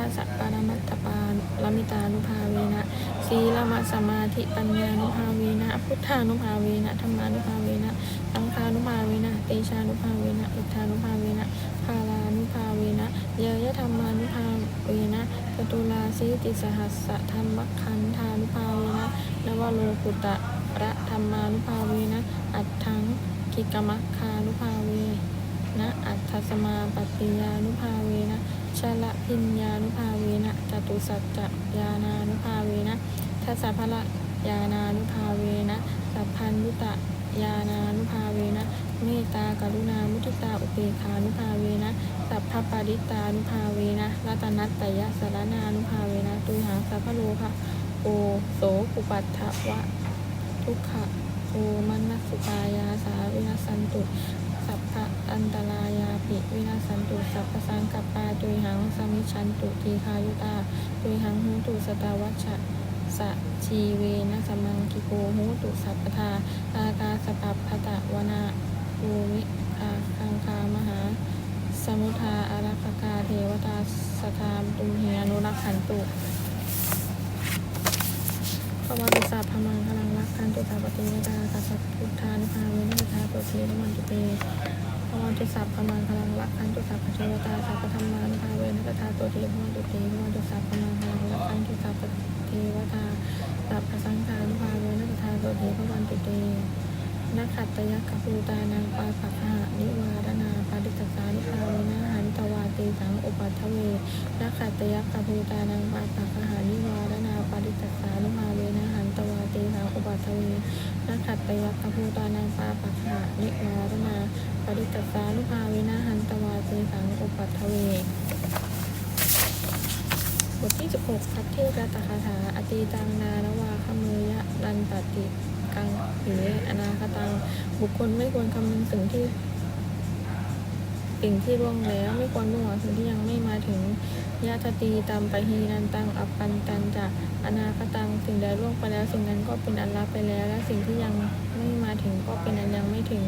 ทัสสะปรมัตถปาลมิตานุภาเวนะสีลมะสมาธิปัญญานุภาเวนะพุทธานุภาเวนะธรรมานุภาเวนะสังฆานุภาเวนะเตชานุภาเวนะอิทธานุภาเวนะภาลานุภาเวนะเยยธรรมานุภาเวนะจตุลาสีติสหัสสะธรรมคันธานุภาเวนะนวโลกุตระธรรมานุภาเวนะอัตถังกิกมัคคานุภาเวนะอัตถสมาปฏิยานุภาเวนะ ชละพิญญานุภาเวนะจตุสัจจะยานานุภาเวนะทัสสะพละยานานุภาเวนะสัพพัญญุตะยานานุภาเวนะเมตตากรุณามุทิตาอุเบกขานุภาเวนะสัพพปริตานุภาเวนะรัตนัตตยสารนานุภาเวนะตุยหังสัพพโลภะโอโสปุปัฏฐวะ ทุกขะโอมันนัสสุปายาสาวินัสันตุ อันตรายาปิวินาสันตุสัพพสังกัปปาตุยหังสมิชันตุทีคายุตาตุยหังหูตุสตาวัชชะสะชีเวนะสมังกิโกหูตุสัพพทาอากาสปัปพตะวนาภูมิอาคังคามหา สมุทาอารักกาเทวตาสทามตุมเฮอนุรักขันตุพระวัติศาสตร์พมังพลังรักกันตุตาปฏิเวตากัสสพุทธานุภาเวนิทาโปเทนมันตุเต พระวัติศาสตร์พมังพลังลักขันตุตาปฏิเวตาสัพพธรรมานุภาเวนิทาตัวเทพมันตุเตพระวัติศาสตร์พมังพลังลักขันตุตาปฏิเวตาสัพพสังฆานุภาเวนิทาตัวเทพวันตุเท นักขัตตยักขภูตานังปาปักหะนิวาดนาปาริตสานุภาเวนะหันตวาตีสังอุปัฏฐเวนักขัตตยักขภูตานังปาปักหานิวารนาปาริตสานุภาเวนะหันตวาเตสังอุปัฏฐเวนักขัตตยักขภูตานังปาปักหานิวารนาปาริตสานุภาเวนะหันตวาเตสังอุปัฏฐเวบทที่ 16 พัทเทระตคาถา อตีตังนานวาขเมยะรันตติ กังเหออนาคตัง บุคคลไม่ควรคำนึงสิ่งที่สิ่งที่ล่วงแล้วไม่ควรมุ่งหวังสิ่งที่ยังไม่มาถึงยะทตีตามปะฮีนันตังอัปปันตันจะอนาคตังสิ่งใดล่วงไปแล้ว สิ่งนั้นก็เป็นอันลับไปแล้ว และสิ่งที่ยังไม่มาถึงก็เป็นอันยังไม่ถึง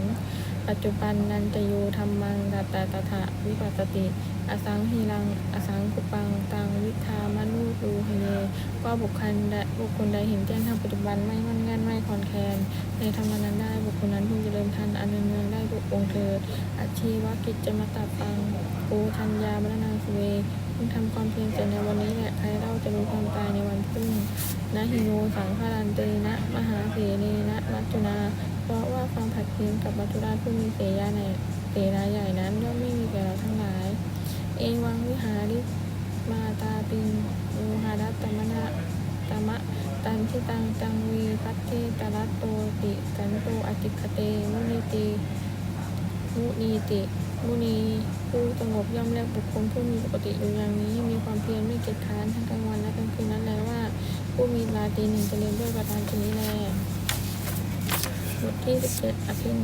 ปัจจุบันนันจะโยธรรมังดัตตาตถะวิปัสสติ อสังหีรัง อสังคุปัง ตังวิทามนุรูหเยก็บุคคลใดบุคคลใดเห็นแจ้งทางปัจจุบันไม่มั่นงันไม่คลอนแคลนในธรรมนั้นได้ บุคคลนั้นพึงเจริญทันอันเนืองได้ทุกองเถิดอาชีวกิจจมตตาปังโอทัญญามรณาสเวพึงทำความเพียรเสร็จในวันนี้แหละใครเล่าจะรู้ความตายในวันพรุ่งนะหิโนสังฆารันเตนะ มหาเสเนนะมัจจุนา เพราะว่าความผัดเพียงกับมัจจุราชผู้มีเสยาในเสนาใหญ่นั้นย่อมไม่มีแก่เราทั้งหลาย เอวังวิหาริมาตาปินโอหารัตมนะตมะตันทิตังตังวีพัตเทตรัตโตติสันโตอติคเตมุนิติมุนีติมุนีผู้สงบย่อมเรียกบุคคลผู้มีปกติอยู่อย่างนี้ มีความเพียรไม่เกียจค้านทั้งกลางวันและกลางคืนนั้นแลว่า ผู้มีราตรีหนึ่งจะเรียนด้วยประธานชนี้แลบทที่17อภิน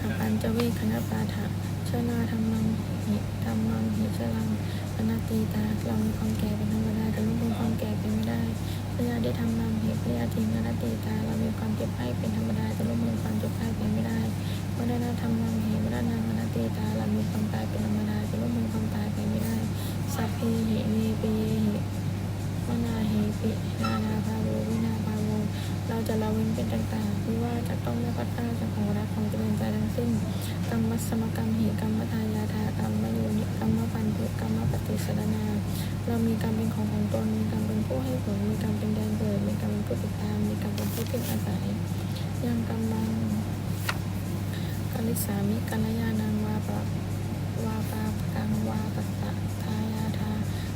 หาปัญจเวคคณปาฐะ ชนาธรรมังหิธรรมังหิชลังอนาตีตาเรามีความแก่เป็นธรรมดาแต่ไม่มีความแก่เป็นไม่ได้พระยาได้ทำนำเหตุพระยาทิ้งอนาตีตาเรามีความเจ็บไข้เป็นธรรมดาแต่ไม่มีความเจ็บไข้เป็นไม่ได้เมื่อได้ทำนำเหตุเมื่อได้นำอนาตีตาเรามีความตายเป็นธรรมดาแต่ไม่มีความตายเป็นไม่ได้สัพเพเหเมเปเยเหวนาเหปินานาภาโววินาภ เราจะละเว้นเป็นต่างๆที่ว่าจะต้องไม่พัดพลาดจากของรักของเจริญใจทั้งสิ้นกรรมสมกรรมเหตุกรรมทายาทากรรมโยนิกรรมปันตุกรรมปฏิสรนา เรามีกรรมเป็นของของตนมีกรรมเป็นผู้ให้ผลมีกรรมเป็นแดนเกิดมีกรรมเป็นผู้ติดตามมีกรรมเป็นผู้พึ่งอาศัยยังกรรมังกลิสามิกัลยานังวาปะวาปาปกังวาปัสสะทายาทา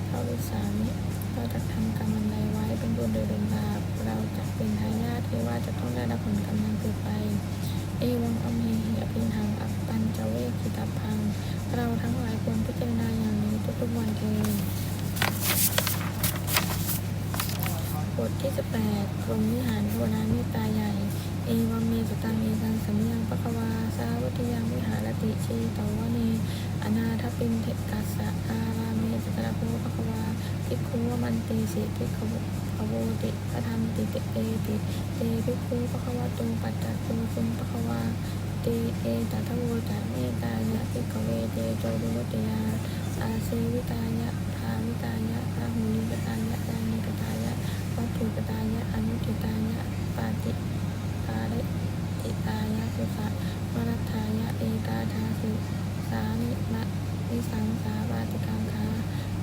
เราลิสามิเราจะทำกรรมอันใดไว้เป็นบุญหรือเป็นบาป เราจะเป็นทายาทที่ว่าจะต้องได้รับผลกรรมนั้นเกิดไป เอวังอมเหหิอภินหังอัปปัญจเวกิตาพัง เราทั้งหลายควรพิจารณาอย่างนี้ทุกๆวันเถิดบทที่18กรมวิหารภาวนาเมตตาใหญ่ เอวังเมสตังเอตังสัมยังปะควา สาวัติยังวิหารติชีตวเนอนาทปินเทกัสสะอาราเมสตระโพปะควาภิกขุวมันติสิภิกขวภ โวติพระธรรมติเตเอติเตภิกขุปะคะวะโตปัจจัตโตสุปะคะวาเตเอตัทโวตะเมตายะภิกขเวเตโจดุวติยาอาเซวิตายะธามวิตายะพาหุนิกตายะยานิกตายะวัตถุกตายะอนุทิตายะปาติปาริติตายะสุขะวรัฏฐายะเอกาทาสิสามิมะวิสังสาปาติกังคา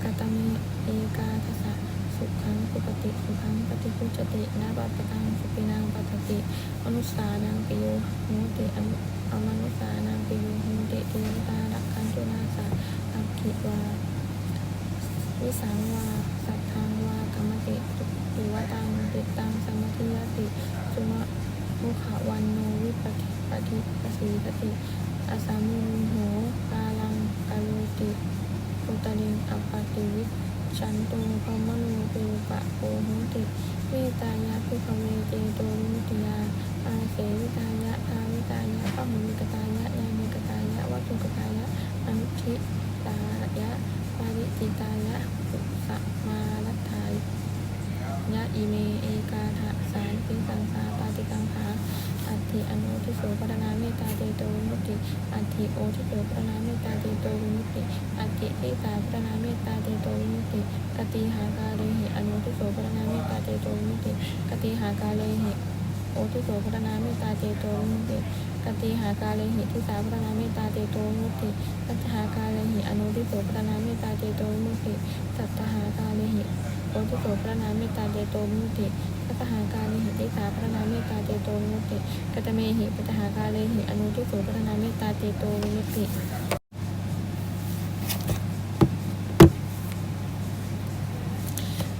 กตเมเอกาทัสสะ สุขังสุปฏิสุขังปฏิพุจตินาบัปตังสุปินังปัตติมนุสานังปิโยโหติอมนุสานังปิโยโหติเทวตารักขันตุนาสาอักขิวาวิสังวาสัทธังวากรรมติตุวตังติตังสมาธิยติสุมะมุขวันโนวิปฏิปฏิปสีปฏิอาสามุโหกาลังกาโลติปุตติงอัปปติวิ ชันโตพมโนเปปะโอโหติเวตายะพิภเวเจโตวิมุติยาอาเสวิตายะทาวิตายะปะหุมิกตายะยานิกตายะวัตถุกตายะอนุทิตายะปาริจิตายะสุสมาลัทธายะอิเมเอกาทะสารปิสังสาปาติกังหา ถิอนุทิโสปรณาเมตตาเตโตวิมุตติอัติโอทิโสปรณาเมตตาเตโตวิมุตติอัติทิสาปรณาเมตตาเตโตวิมุตติกติหากาเลหิอนุทิโสปรณาเมตตาเตโตวิมุตติกติหากาเลหิโอทิโสปรณาเมตตาเตโตวิมุตติกติหากาเลหิทิสาปรณาเมตตาเตโตวิมุตติสัทธากาเลหิอนุทิโสปรณาเมตตาเจโตวิมุตติสัทธากาเลหิโอทิโสปรณาเมตตาเจโตวิมุตติ สัทธากาเลหิติสาปรณาเมตตาเจโตวิมุตติกัตเมหิปัตหาการเลหิอนุทิโสปรณาเมตตาเจโตวิมุตติ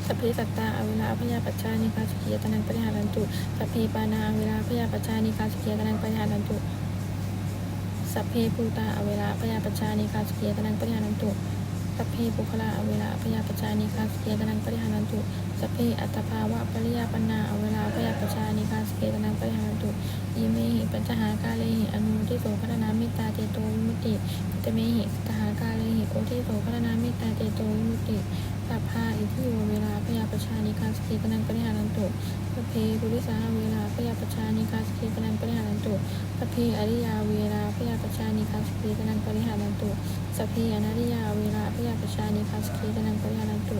สัพเพสัตตาอเวลาพยาปัจจานิคาสุขียตนังปริหารันตุสัพเพปานาอเวลาพยาปัจจานิคาสุขียตนังปริหารันตุสัพเพภูตาอเวลาพยาปัจจานิคาสเกียตนังปริหานันตุ สัพเพปุคลาอเวลาพยาปจานิคาสเกตนังปริหานันตุสัพเพอัตภาวะปริยาปนาอเวลาพยาปจานิคาสเกตนังปริหานันตุอิเมหิปัญจหากาเลหิอนุทิโสพัฒนาเมตตาเจโตวิมุตติตเมหิสตหากาเลหิโอทิโสพัฒนาเมตตาเจโตวิมุติ ติสัพพาอิทิโยเวลาพยาปจจานิคาสกียตนังปริหานันตุสัพเพปุริสาเวลาพยาปจจานิคาสกียตนังปริหานันตุสัพเพอริยาเวลาพยาปชานิคาสกีตนังปริหารันตุสัพเพอนาริยาเวลาพยาปชานิคาสกีตนังปริหารันตุ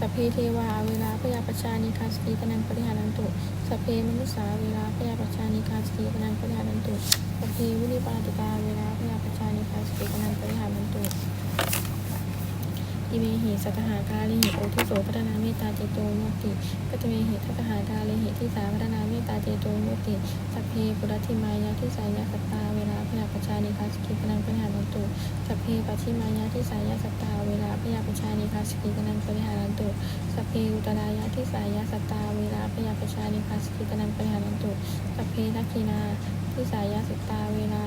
สัพเพเทวาเวลาพยาปชานิคาสกีตนังปริหารันตุสัพเพมนุสสาเวลาพยาปชานิคาสกีตนังปริหารันตุสัพเพวิริปาติกาเวลาพยาปชานิคาสกีตนังปริหารันตุ อิเมหิสัตหากาลิหิโอทิโสพัฒนาเมตตาเจโตโมติกัตเมหิทัตหากาลิหิที่สาพัฒนาเมตตาเจโตโมติ สัพเพปุรัติมายาที่สายาสัตตาเวลาพยาปชานิคาสกิกนังปหารันตุสัพเพปัชิมายาที่สายาสัตตาเวลาพยาปชานิคาสกิกนังปหารันตุสัพเพอุตรายาที่สายาสัตตาเวลาพยาปชานิคาสกิกนังปหารันตุสัพเพทักขินาที่สายาสัตตาเวลา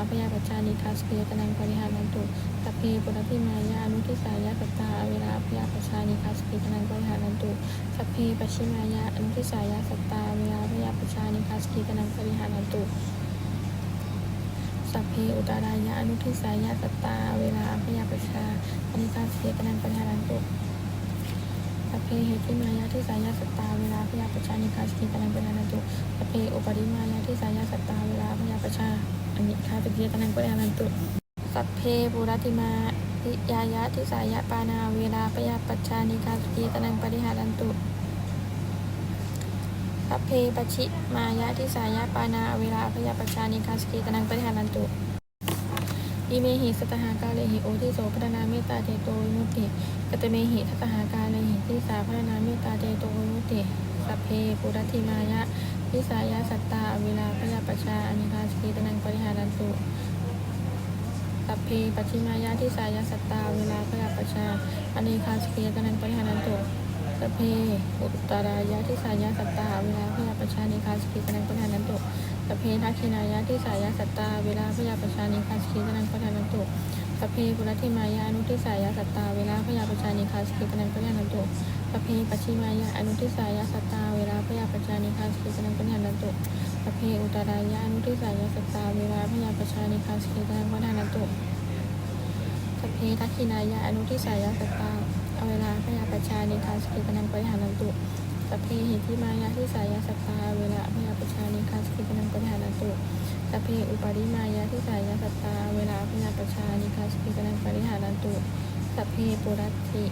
อภยาปชานิคาสกิกนังปริหารันตุสัพเพปุรัติมายานุทิสายาสัตตาเวลาอภยาปชานิคาสกิกนังปริหารันตุสัพเพปชิมายะอนุทิสายะสัตตาเวลาพยาปชานิคาสกีกนังปริหารันตุสัพเพอุตารายะอนุทิสายะสัตตาเวลาพยาปชานิคาสกีกนังปริหารันตุสัพเพเหติมายะที่สายะสัตตาเวลาพยาปชานิคาสกีกนังปริหารันตุสัพเพอุปริมายะที่สายะสัตตาเวลาพยาปชา อนิคาสกีกนังปริหารันตุ สัพเพปุรติมาทิยายะที่สายะปานาเวลาพยาปชานิคาสกีกนังปริหารันตุสัพเพปชิมายะทิสายะปานาเวลาพยาปชานิคาสกีตนังปริหารันตุอิเมหิสตหากาเลหิโอทิโสพัฒนาเมตตาเจโตวิมุติกตเมหิทัตหากาเลหิทิสาพัฒนาเมตตาเจโตวิมุติสัพเพปุรัติมายะทิสายะสัตตาเวลาพยาปชาอนิคาสกีตนังปริหารันตุ สัพเพปชิมายะที่สายสัตตา เวลาพยาปชาอนิคาสกีตนังปริหานันตุสัพเพอุตรายะที่สายสัตตา เวลาพยาปชานิคาสกิกนังปทานันตุสัพเพทักขินายะที่สายสัตตา เวลาพยาปชานิคาสกิกนังปทานันตุ สัพเพปุรติมายะอนุทิสายะสัตตาเวลาพยาปชานิคาสกิกนังปทานันตุสัพเพปัชิมายะอนุทิสายะสัตตาเวลาพยาปชานิคาสกิกนังปทานันตุสัพเพอุตรายะอนุทิสายะสัตตาเวลาพยาปชานิคาสกิกนังปทานันตุสัพเพทักขินายะอนุทิสายะสัตตาเอาเวลาพยาปชานิคาสกิกนังปริหารันตุสัพเพหิทิมายาที่สายาสัตตาเวลาพยาปชานิคาสกิกนังปริหารันตุ สัพเพอุปาริมายะที่สายาสัตตา เวลาพยาปชานิคาสกิกนันปริหารันตุสัพเพปุรัติ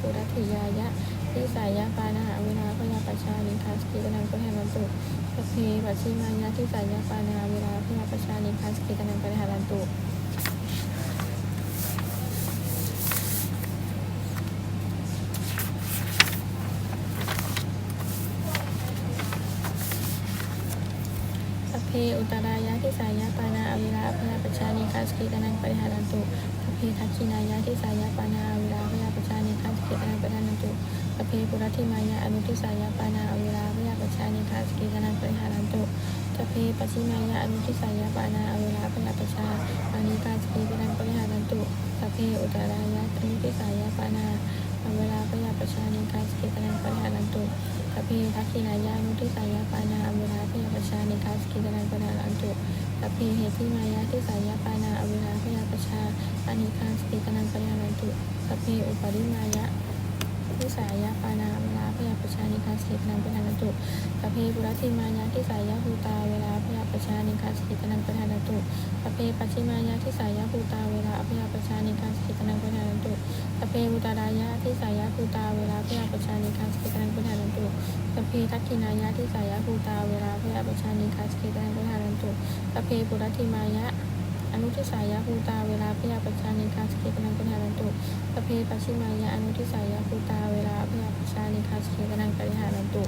ปุรัติยายะที่สายะปานาหาเวลาพยาปชชานิคาสกิกนังปะหารันตุสัพเพปัชิมายะที่สายะปานาหาเวลาพยาปชชานิคาสกิกนังปะหารันตุ สัพเพ อุตรายะทิสายะปานาอวิราพยาปชานิคาสกิตนังปริหารันตุสัพเพทักขินายะทิสายะปานาอวิราพยาปชานิคาสกิตนังปริหารันตุสัพเพปุรัติมายะอนุทิสายะปานาอวิราพยาปชานิคาสกิตนังปริหารันตุสัพเพปัชิมายะอนุทิสายะปานาอวิราพยาปชาอานิคาสกิตนังปริหารันตุสัพเพอุตรายะอนุทิสายะปานาอวิราพยาปชานิคาสกิตนังปริหารันตุ พเพทักขินายานุทิสายาปานาอวิราพยาปชานิกาสกิจนังปนาลันตุสัพเพเหติมายาทิสายาปานาอวิราพยาปชาอนิคาสกิจนังปนาลันตุสัพเพอุปริมายะ ทิสายยาปานาเวลาพยาปชานิคาสกิตนังปนาลันตุสัพเพปุรัติมายาทิสายยาภูตาเวลาพยาปชานิคาสกิตนังปนาลันตุสัพเพปัจฉิมายาทิสายยาภูตาเวลาพยาปชานิคาสกิตนังปนาลันตุสัพเพอุตารายะทิสายยาภูตาเวลาพยาปชานิคาสกิตนังปนาลันตุสัพเพทักขินายะที่สายยะภูตาเวลาพยาปชานิคาสกิตังปทารันตุสัพเพปุรัติมายะอนุทิสายะภูตาเวลาพยาปชานิ เพปัชิมายะอนุทิสายะภูตาเวลาพยาปชานิคาสกิตังปริหารันตุ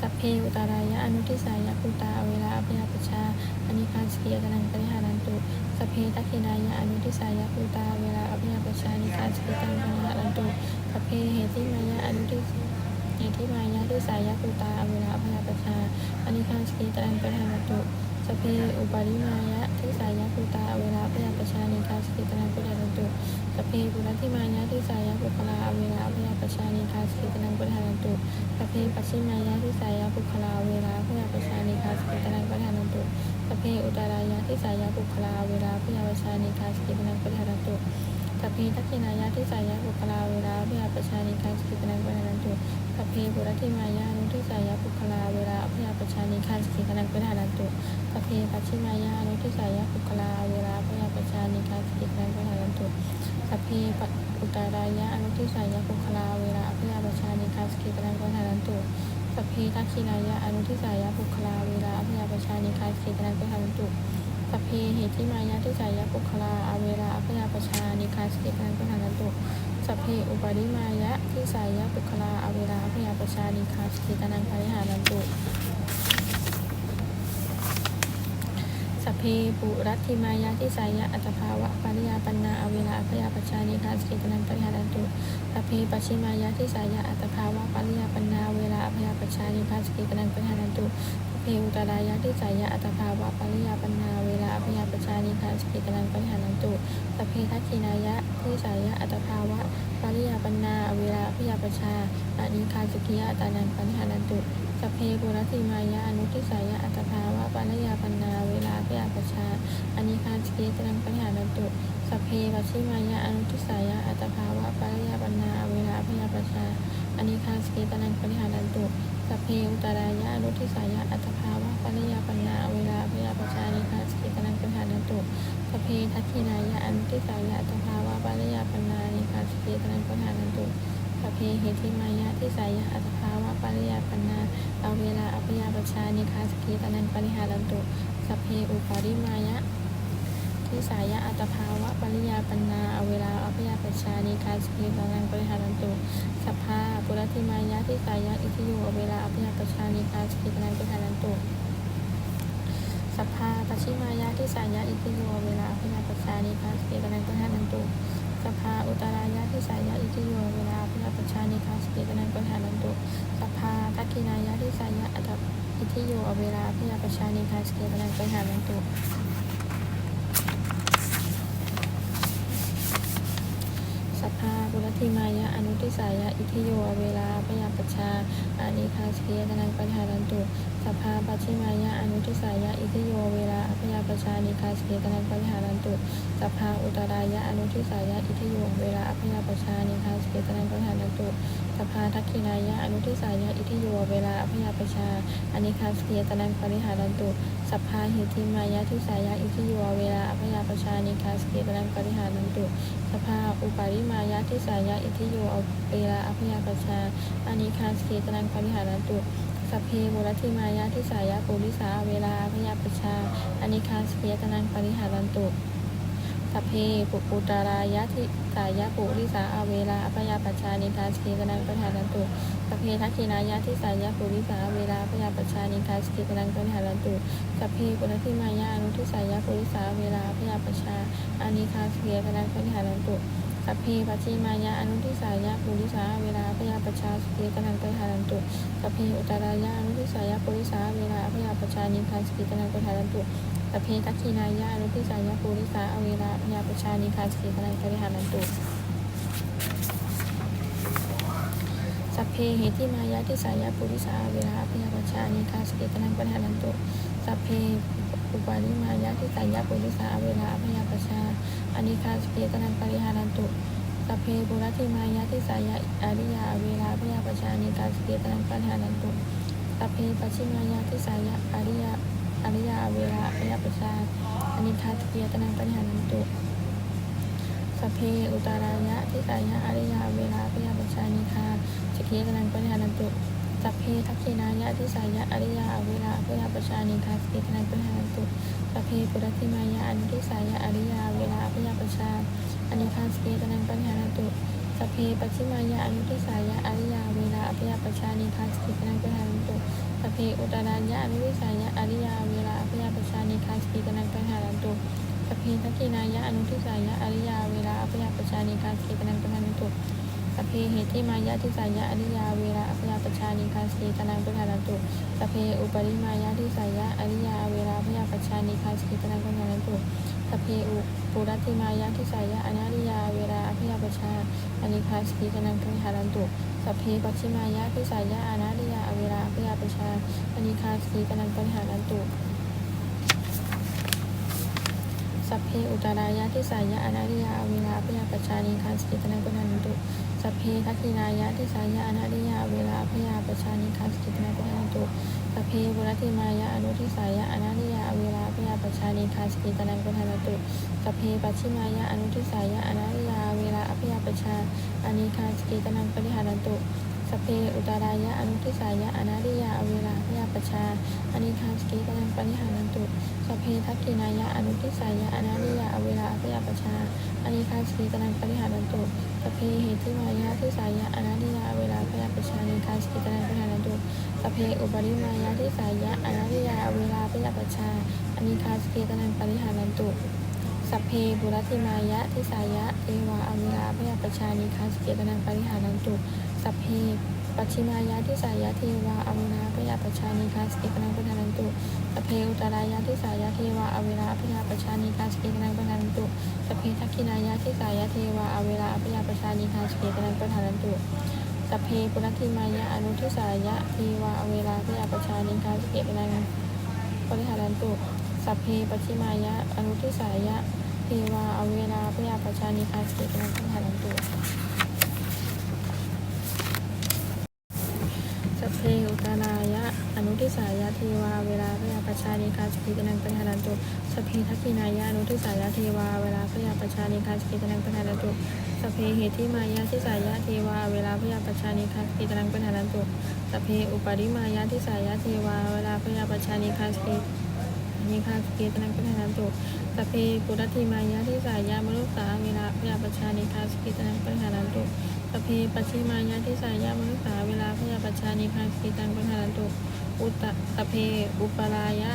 สัพเพอุตารายะอนุทิสายะภูตาเวลาพยาปชาอนิคาสกิตังปริหารันตุสัพเพทักขินายะอนุทิสายะภูตาเวลาอภยาปชานิคาสกิตังปะหารันตุสัพเพเหติมายะอนุทิเหติมายะทิสายะภูตาเวลาอภยาปชาอนิคาสกิตังปะหารันตุ สพเพอุปาริมายะทิสายะภูตาเวลาอภยาปชานิคาสกิตังปะหารันตุสพเพปุรัติมายะทิสายะปุคลาเวลาอภยาปชานิคาสกิตังปะหารันตุสพเพปัชชิมายะทิสายะปุคลาเวลาอภยาปชานิคาสกิตังปะหารันตุสพเพอุตารายะที่สายะบุคลาเวลาพยาวชานิคาสกิปนังปะทารันตุ สัพเพทักขินายะที่สายะบุคลาเวลาพยาปชานิคาสกิปนังปะทารันตุสัพเพปุรติมายะนุที่สายะบุคลาเวลาพยาปชานิคาสกิปนังปะทารันตุสัพเพปัชชิมายะนุที่สายะบุคลาเวลาพยาปชานิคาสกิปนังปะทารันตุสัพเพปอุตารายะอนุที่สายะบุคลาเวลาพยาปชานิคาสกิปนังปะทารันตุสัพเพทักขินายะอนุทิสายะปุคลาเวลาอภยาปชานิคาสกิตนังปะทารันตุ สัพเพเหติมายะทิสายะปุคลาอาเวลาอภยาปชานิคาสกิตนังปะทารันตุสัพเพอุปาริมายะทิสายะปุคลาอาเวลาอภยาปชานิคาสกิตนังปะริหารันตุสัพเพปุรัตติมายะทิสายะอัตภาวะปริยาปันนาอเวลาอภยาปชานิคาสกิตนังปะริหารันตุสัพเพปัชิมายะที่สายะอัตภาวะปริยาปันนาเวลาอภยาปชานิพาสกิกนังปะหารันตุ เพอุตารายะที่สายะอัตภาวะปริยาปันนาเวลาอภยาปชานิคาสกิตนังปัญหานันตุสัพเพทักีนายะที่สายะอัตภาวะปริยาปันนาเวลาอภยาปชาอานิคาสกิยะตานังปัญหานันตุ สัพเพปุรติมายะอนุทิสายะอัตภาวะปริยาปันนา เวลาอภยาปชาอานิคาสกิยะตานังปะหารันตุสัพเพปัชิมายะอนุทิสายะอัตภาวะปริยาปันนา เวลาพยาปชาอานิคาสเกตนังปริหารันตุสัพเพอุตารายะอนุทิสายะอัตภาวะปริยาปันนา เวลาพยาปชาอนิคาสเกตนังปริหารันตุสัพเพทักขินายะอนุทิสายะอัตภาวะปริยาปันนาอนิคาสเกตนังปริหารันตุ สัพเพเหติมายะทิสายะอัตภาวะปริยาปันนาเอาเวลาอภยาปชานิคาสเกตนังปริหารันตุสเพอุปาริมายะที่สายะอัตภาวะปริยาปันนาเอาเวลาอภยาปชานิคาสกิตังปริหารันตุสัพพาปุรติมายะที่สายะอิทิโยเอาเวลาอภยาปชานิคาสกิตังปริหารันตุสัพพาปัชิมายะที่สายะอิทิโยเอาเวลาอภยาปชานิคาสกิตังปริหารันตุ สัพพาอุตรายะที่สายะอิทิโยเวลาอภยาปชานิคาสกิตังปริหารันตุสัพพาทักขินายะที่สายะอัตอิทิโยเวลาอภยาปชานิคาสกิตังปริหารันตุสัพพาปุรติมายะอนุทิสายะอิทิโยเวลาพยาปชชาอานิคาสเกียตนังปัญหารันตุ สภาปัจฉิมายะอนุทิสายะอิทิโยเวลาอภยาปชานิคาสเกตนังปริหารันตุสภาอุตรายะอนุทิสายะอิทิโยเวลาอภยาปชานิคาสเกตนังปริหารันตุสภาทักขินายะอนุทิสายะอิทิโยเวลาอภยาปชาอนิคาสเกตนังปริหารันตุสภาหิติมายะทิสายะอิทิโยเวลาอภยาปชานิคาสเกตนังปริหารันตุสภาอุปาริมายะทิสายะอิทิโยเวลาอภยาปชาอนิคาสเกตนังปริหารันตุ สัพเพบุรธิมายะทิสายะปุริสาเวลาอภยาปชาอนิคาสเกตนังปริหารันตุสัพเพปุปุตารายะทิสายะปุริสาอเวลาอภยาปชานิคาสเกกนังปะทานันตุสัพเพทักขินายะทิสายะปุริสาเวลาอภยาปชานิคาสเกกนังปะทานันตุสัพเพปุรธิมายะอนุทิสายะปุริสาเวลาอภยาปชาอานิคาสเกกนังปะทานันตุ สัพเพปัจฉิมายะอนุทิสายะปุริสาเวลาอภยาปชาสเกกนังปะทานันตุสัพเพอุตารายะอนุทิสายะปุริสาเวลาอภยาปชานิคาสเกกนังปะทานันตุสัพเพทักขีนายะอนุทิสายะปุริสาอเวลาพยาปชานิคาสกิกนังปหารันตุสัพเพเหติมายะทิสายะปุริสาเวลาพยาปชานิคาสกิกนังปหารันตุสัพเพ อุปาริมายะทิสายะปุริสาอเวลาพยาปชาอนิคาสกิกนังปริหารันตุสัพเพปุรธิมายะทิสายะอาริยาอเวลาพยาปชานิคาสกิกนังปริหารันตุสัพเพปชิมายะทิสายะอาริยาอริยาเวลาพยาปชาอนิคาสเกีตนังปัญหานันตุสัพเพอุตารายะทิสายะอริยาเวลาพยาปชานิคาสเกีตนังปัญหานันตุ สัพเพทักขินายะทิสายะอริยาเวลาพยาปชานิคาสเกียตนังปัญหานันตุสัพเพปุรธิมายะอนุทิสายะอริยาเวลาพยาปชาอนิคาสเกียตนังปัญหานันตุสัพเพปัจฉิมายะอนุทิสายะอริยาเวลาพยาปชานิคาสเกียตนังปัญหานันตุสัพเพอุตรายะอนุวิสายะอริยาเวลาอภยาปชานิคาสกิกนังปัญหารันตุสัพเพทักขินายะอนุทิสายะอริยาเวลาอภยาปชานิคาสกิกนังปัญหารันตุ สัพเพเหติมายะทิสายะอริยาเวลาอภยาปชานิคาสกิกนังปัญหารันตุสัพเพอุปริมายะทิสายะอริยาเวลาอภยาปชานิคาสกิกนังปัญหารันตุสัพเพอุปุรัติมายะทิสายะอนาริยาเวลาอภยาปชาอนิคาสกิกนังปัญหารันตุสัพเพปชิมายะพิสายะอานาริยาเวราพยาปชาอนิคาสีกนันปัญหารันตุ สัพเพอุตรายะทิสายะอานาริยาเวราพยาปชานิคาสีกนันปัญหารันตุสัพเพทักขินายะทิสายะอานาริยาเวราพยาปชานิคาสีกนันปัญหารันตุสัพเพบุรติมายะอนุทิสายะอานาริยาเวราพยาปชานิคาสีกนันปัญหารันตุสัพเพปัจฉิมายะอนุทิสายะอานาริยาเวราอภยาปชาอานิคาสกิตนังปริหารันตุ สเพอุตารายะอนุทิสายะอนาริยาอเวลาพยาปชาอนิคาสกิตนังปริหารันตุสเพทักขินายะอนุทิสายะอนาริยาอเวลาพยาปชาอนิคาสกิตนังปริหารันตุสเพเหติมายะทิสายะอนาริยาอเวลาพยาปชาอนิคาสกิตนังปริหารันตุสเพอุปริมายะทิสายะอนาริยาอเวลาพยาปชาอนิคาสกิตนังปริหารันตุสัพเพบุรติมายะทิสายะเอวาอเวลาพยาปชานิคาสเกตนังปริหารันตุ สัพเพปัจฉิมายะทิสายะเทวาอเวลาพยาปชานิคาสเกตนังปริหารันตุสัพเพอุตรายะทิสายะเทวาอเวลาพยาปชานิคาสเกตนังปริหารันตุสัพเพทักขินายะทิสายะเทวาอเวลาพยาปชานิคาสเกตนังปริหารันตุสัพเพปุรติมายะอนุทิสายะเทวาอเวลาพยาปชานิคาสเกตนังปนันตุสัพเพปัจฉิมายะอนุทิสายะเทวาอเวลาพยาปชานิคาสติกนังปัญหาลันตุ สัพเพอุตารายะ อนุทิสายะเทวา เวลาพยาปชานิคาสติกนังปัญหาลันตุสพเพทักขินายะอนุทิสายะเทวา เวลาพยาปชานิคาสติกนังปัญหาลันตุสพเพเหติมายะทิสายะเทวา เวลาพยาปชานิคาสติกนังปัญหาลันตุสพเพอุปาริมายะทิสายะเทวา เวลาพยาปชานิคาสตินิคาสติกนังปัญหาลันตุสพเพปุรติมายะทิสายะมนุษสาเวลาพยาปชานิคาสกิตังปัญหารันตุ สัพเพปัจฉิมายะทิสายะมนุษสาเวลาพยาปชานิคาสกิตังปัญหารันตุอุตตะสัพเพอุปรายะ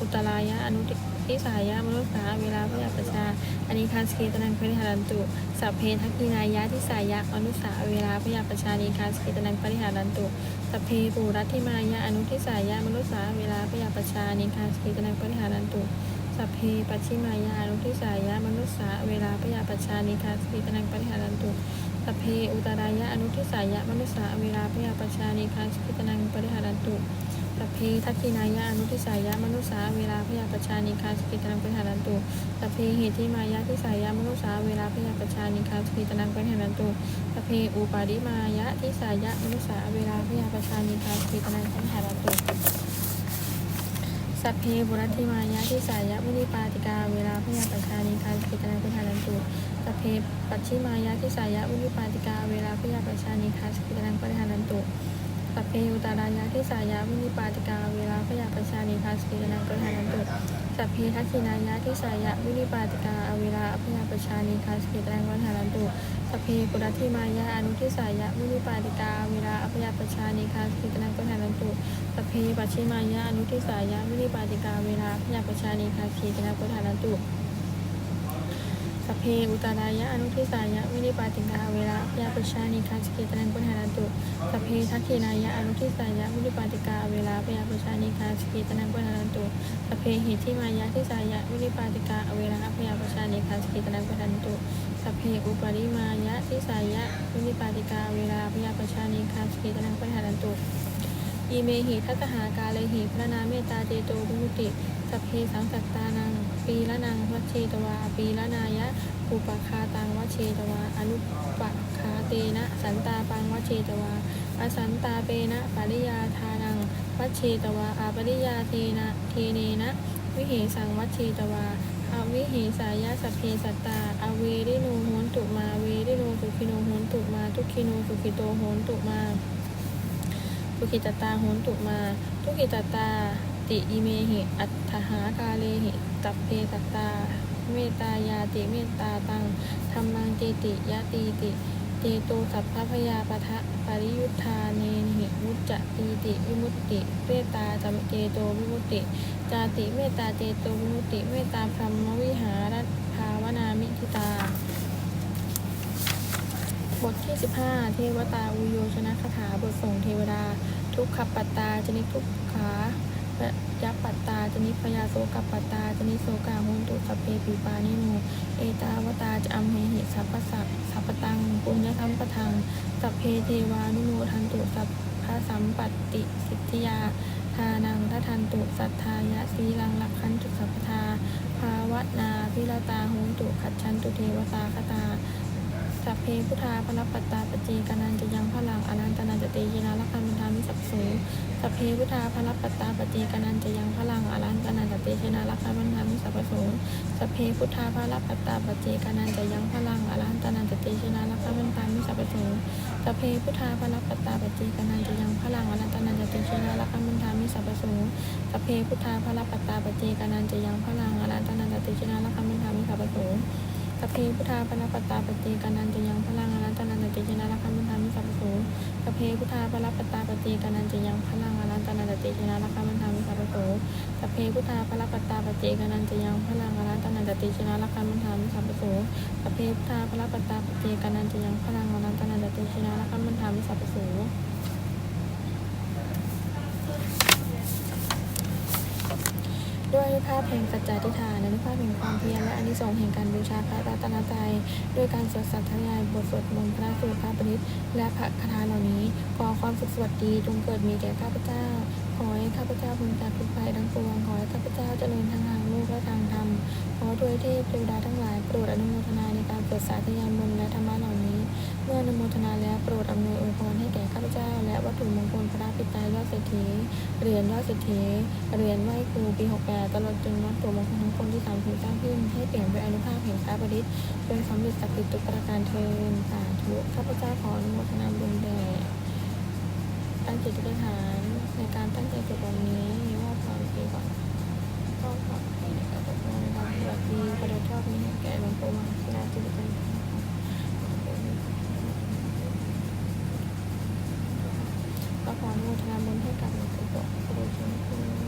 อุตรายะอนุทิสายะมนุษสาเวลาพยาปชาอนิคาสกิตังปัญหารันตุสัพเพทักขินายะทิสายะมนุสาเวลาพยาปชานิคาสกิตังปัญหารันตุสัพเพปุรติมายะอนุทิสายะมนุษสาเวลาพยาปชานิคาสกิตังปัญหารันตุสัพเพปัจฉิมายานุทิสายะมนุษสาเวลาพยาปชานิคาสกิตนังปริหารันตุ สเพอุตรายะอนุทิสายะมนุษาเวลาพยาปชานิคาสกิตนังปริหารันตุสเพทักขินายะอนุทิสายะมนุสาเวลาพยาปชานิคาสกิตนังป็นหารันตุสเพเหติมายะทิสายะมนุสาเวลาพยาปชานิคาสกิตนังป็นหารันตุสเพอุปาริมายะทิสายะมนุสาเวลาพยาปชานิคาสกิตนังป็นหารันตุ สัพเพบุรัติมายะทิสายะมุนิปาติกา เวลาพยาปัญชานิคาสกิตนังเป็นหารันตุสัพเพปัจฉิมายะทิสายะมุนิปาติกา เวลาพยาปัญชานิคาสกิตนังเป็นหารันตุสัพเพอุตารายะทิสายะมุนิปาติกา เวลาพยาปัญชานิคาสกิตนังเป็นหารันตุสัพเพทักขินายะทิสายะมุนิปาติกา เวลาพยาปัญชานิคาสกิตนังเป็นหารันตุ สัพเพกุรัติมายะอนุทิสายะมุนิปาติกาเวลาพยาปชานิคาสิตนังเป็นหารันตุสัพเพปัชิมายะอนุทิสายะวินิปาติกาเวลาพยาปชานีคาคีกนาพุทานันตุ พเพอุตารายะอนุทิสายะวิริปาติกาเวลาพยาปชานีคาสกิตนังพุทธานตุสเพทักขินายะอนุทิสายะวิริปาติกาเวลาพยาปชานีคาสกิตนังพุทธานตุสัพเพหิทิมายะทิสายะวิริปาติกาเวลาพยาปชานีคาสกิตนังพุทธานตุสเพอุปริมายะทิสายะวิริปาติกาเวลาพยาปชานีคาสกิตนังพุทธานตุ อีเมหิทัตหากาเลหิพระนาเมตตาเจโตวิมุติสัพเพสังสัตตานัง ปีละนังวัชเชตวา ปีละนายะอุปคาตังวัชเชตวา อนุปคาเตนะ สันตาปังวัชเชตวา อสันตาเปนะปริยาทานัง วัชเชตวาอาปริยาเทนะเทเนนะ วิเหสังวัชเชตวาอาวิเหสายะสัพเพสัตตาอาเวริโนโหนตุมา เวริโนสุขิโนโหนตุมา ทุกขิโนสุขิโตโหนตุมา ทุกิตตาโหนตุมา ทุกิตตา ติอิเมหิ อัตถหากาเลหิ ตัพเพตตา เมตายาติเมตตาตังธรรมังเจติยะตีติเจโตสัพพพยาปะทะปริยุทธาเนหิมุจจะตีติวิมุตติ เมตตาจำเจโตวิมุตติ จาติเมตตาเจโตวิมุตติ เมตตาพรหมวิหารภาวนามิทิตา บทที่ 15 เทวตาอุโยชนะคาถาบทส่งเทวดา ทุกขปัตตาจนิทุกขายัปปัตตาจนิพยาโสกัปปัตตาจนิโสกาหุนตุสัพเพปิปานิโนเอตาวตาจะอัมเหหิสัพพสัพสัพตังปุญญธรรมปะทังสัพเพเทวานุโมทันตุสัพพะสัมปัตติสิทธิยาทานังทัทันตุสัทธายะสีลังลักขันตุสัพพทาภาวนาพิรตาหุนตุขัดชันตุเทวตาคตา สัพเพพุทธาพระปัตตาปจีกานันจะยังพลังอนันตนันจะเตยินาลคันมันทามิสัพสูสัพเพพุทธาพระปัตตาปจีกานันจะยังพลังอนันตนันจะเตยินาลคันมันทามิสัพสูสัพเพพุทธาพระปัตตาปจีกานันจะยังพลังอนันตนันจะเตยินาลคันมันทามิสัพสูสัพเพพุทธาพระปัตตาปจีกานันจะยังพลังอนันตนันจะเตยินาลคันมันทามิสัพสูสัพเพพุทธาพระปัตตาปจีกานันจะยังพลังอนันตนันจะเตยินาลคันมันทามิสัพสู สัพเพพุทธาปนปตตาปฏิกานันจะยังพลังอนันตนันจะเจนาลักขันมันทามิสัพพโสสัพเพพุทธาปนปตตาปฏิกานันจะยังพลังอนันตนันจะเจนาลักขันมันทามิสัพพโสสัพเพพุทธาปนปตตาปฏิกานันจะยังพลังอนันตนันจะเจนาลักขันมันทามิสัพพโสสัพเพพุทธาปนปตตาปฏิกานันจะยังพลังอนันตนันจะเจนาลักขันมันทามิสัพพโส ด้วยภา พแห่งสัจจทิฏฐานและภาพแห่งความเพียรและอานิสงส์แห่งการบูชาพระรัตนตรัยด้วยการสวดสัตยายบทสวดมนต์พระสูตรพระปริตและพระคาถาเหล่านี้ขอความสุขสวัสดีจงเกิดมีแก่ข้าพเจ้า ขอให้ข้าพเจ้าพ้นจากทุกภัยทั้งปวงขอให้ข้าพเจ้าเจริญทางทางโลกและทางธรรมขอด้วยเทพเทวดาทั้งหลายโปรดอนุโมทนาในการสวดสาธยายมนต์และธรรมะเหล่านี้ เมื่ออนุโมทนาแล้วโปรดอำนวยอวยพรให้แก่ข้าพเจ้า และวัตถุมงคลพระปิตายอดเศรษฐีเหรียญยอดเศรษฐีเหรียญไหว้ครูปี68ตลอดจนวัตถุมงคลทั้งคนที่สามถูกสร้างขึ้นให้เปลี่ยนด้วยอนุภาพแห่งพระบริตจนสำเร็จสักดิ์สิทธิ์ทุกประการเทินสาธุข้าพเจ้าขออนุโมทนาบุญแด่ตั้งจิตอธิษฐานในการตั้งใจสวดวันนี้ว่าความดีก่อนก็ขอให้ในการตกลงในการปฏิบัติดีประโยชน์ชอบมีให้แก่หลวงปู่มหาศิลาจิตเป็น ก็ขออ